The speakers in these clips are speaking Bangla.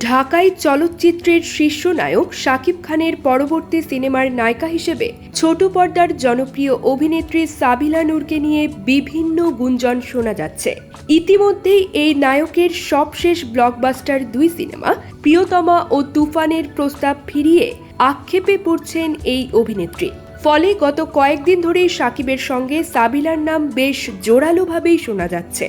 ঢাকায় চলচ্চিত্রের শীর্ষ নায়ক শাকিব খানের পরবর্তী সিনেমার নায়িকা হিসেবে ছোট পর্দার জনপ্রিয় অভিনেত্রী সাবিলা নূরকে নিয়ে বিভিন্ন গুঞ্জন শোনা যাচ্ছে। ইতিমধ্যেই এই নায়কের সবশেষ ব্লকবাস্টার দুই সিনেমা, প্রিয়তমা ও তুফানের প্রস্তাব ফিরিয়ে আক্ষেপে পড়ছেন এই অভিনেত্রী। ফলে গত কয়েকদিন ধরেই সাকিবের সঙ্গে সাবিলার নাম বেশ জোরালোভাবেই শোনা যাচ্ছে।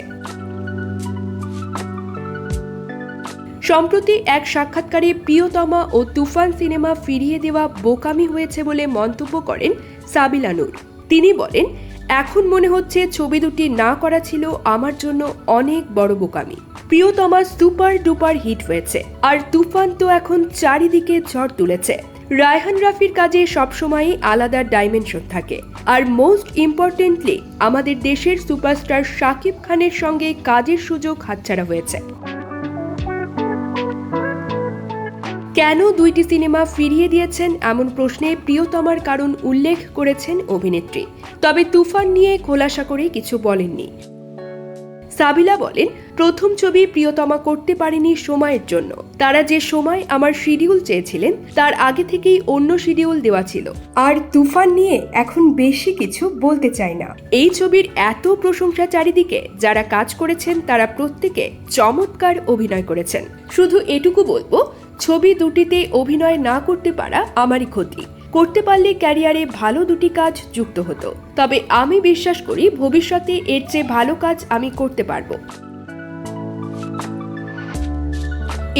সম্প্রতি এক সাক্ষাৎকারে প্রিয়তমা ও তুফান সিনেমা ফিরিয়ে দেওয়া বোকামি হয়েছে বলে মন্তব্য করেন সাবিলা নূর তিনি বলেন, এখন মনে হচ্ছে ছবি দুটি না করা ছিল আমার জন্য অনেক বড় বোকামি। প্রিয়তমা সুপার ডুপার হিট হয়েছে, আর তুফান তো এখন চারিদিকে ঝড় তুলেছে। রায়হান রাফির কাজে সবসময়ই আলাদা ডাইমেনশন থাকে। আর মোস্ট ইম্পর্টেন্টলি আমাদের দেশের সুপারস্টার শাকিব খানের সঙ্গে কাজের সুযোগ হাতছাড়া হয়েছে। কেন দুইটি সিনেমা ফিরিয়ে দিয়েছেন এমন প্রশ্নে প্রিয়তমার কারণ উল্লেখ করেছেন অভিনেত্রী। তবে তুফান নিয়ে খোলাসা করে কিছু বলেননি। সাবিলা বলেন প্রথম ছবি প্রিয়তমা করতে পারেনি সময়ের জন্য। তারা যে সময় আমার শিডিউল চেয়েছিলেন, তার আগে থেকেই অন্য শিডিউল দেওয়া ছিল। আর তুফান নিয়ে এখন বেশি কিছু বলতে চাই না। এই ছবির এত প্রশংসা চারিদিকে, যারা কাজ করেছেন তারা প্রত্যেকে চমৎকার অভিনয় করেছেন। শুধু এটুকু বলব, ছবি দুটিতে অভিনয় না করতে পারা আমারই ক্ষতি। করতে পারলে ক্যারিয়ারে ভালো দুটি কাজ যুক্ত হতো। তবে আমি বিশ্বাস করি ভবিষ্যতে এর চেয়ে ভালো কাজ আমি করতে পারব।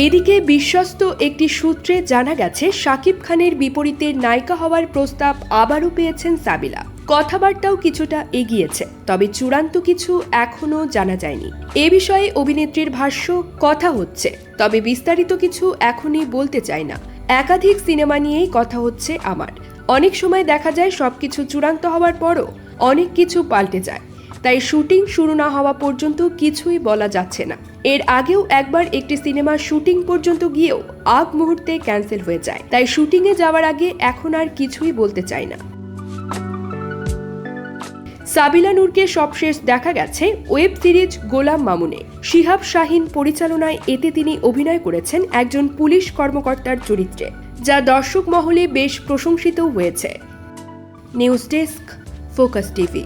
এদিকে বিশ্বস্ত একটি সূত্রে জানা গেছে, শাকিব খানের বিপরীতে নায়িকা হওয়ার প্রস্তাব আবারও পেয়েছেন সাবিলা। কথাবার্তাও কিছুটা এগিয়েছে, তবে চূড়ান্ত কিছু এখনও জানা যায়নি। এ বিষয়ে অভিনেত্রীর ভাষ্য, কথা হচ্ছে, তবে বিস্তারিত কিছু এখনই বলতে চায় না। একাধিক সিনেমা নিয়েই কথা হচ্ছে আমার। অনেক সময় দেখা যায় সবকিছু চূড়ান্ত হওয়ার পরও অনেক কিছু পাল্টে যায়, তাই শুটিং শুরু না হওয়া পর্যন্ত কিছুই বলা যাচ্ছে না। এর আগেও একবার একটি সিনেমা শুটিং পর্যন্ত গিয়েও আগ মুহূর্তে ক্যান্সেল হয়ে যায়। তাই শুটিংয়ে যাওয়ার আগে এখন আর কিছুই বলতে চাই না। সাবিলা নূরকে সবশেষ দেখা গেছে ওয়েব সিরিজ গোলাম মামুনে। শিহাব শাহিন পরিচালনায় এতে তিনি অভিনয় করেছেন একজন পুলিশ কর্মকর্তার চরিত্রে, যা দর্শক মহলে বেশ প্রশংসিত হয়েছে। News desk, focus TV.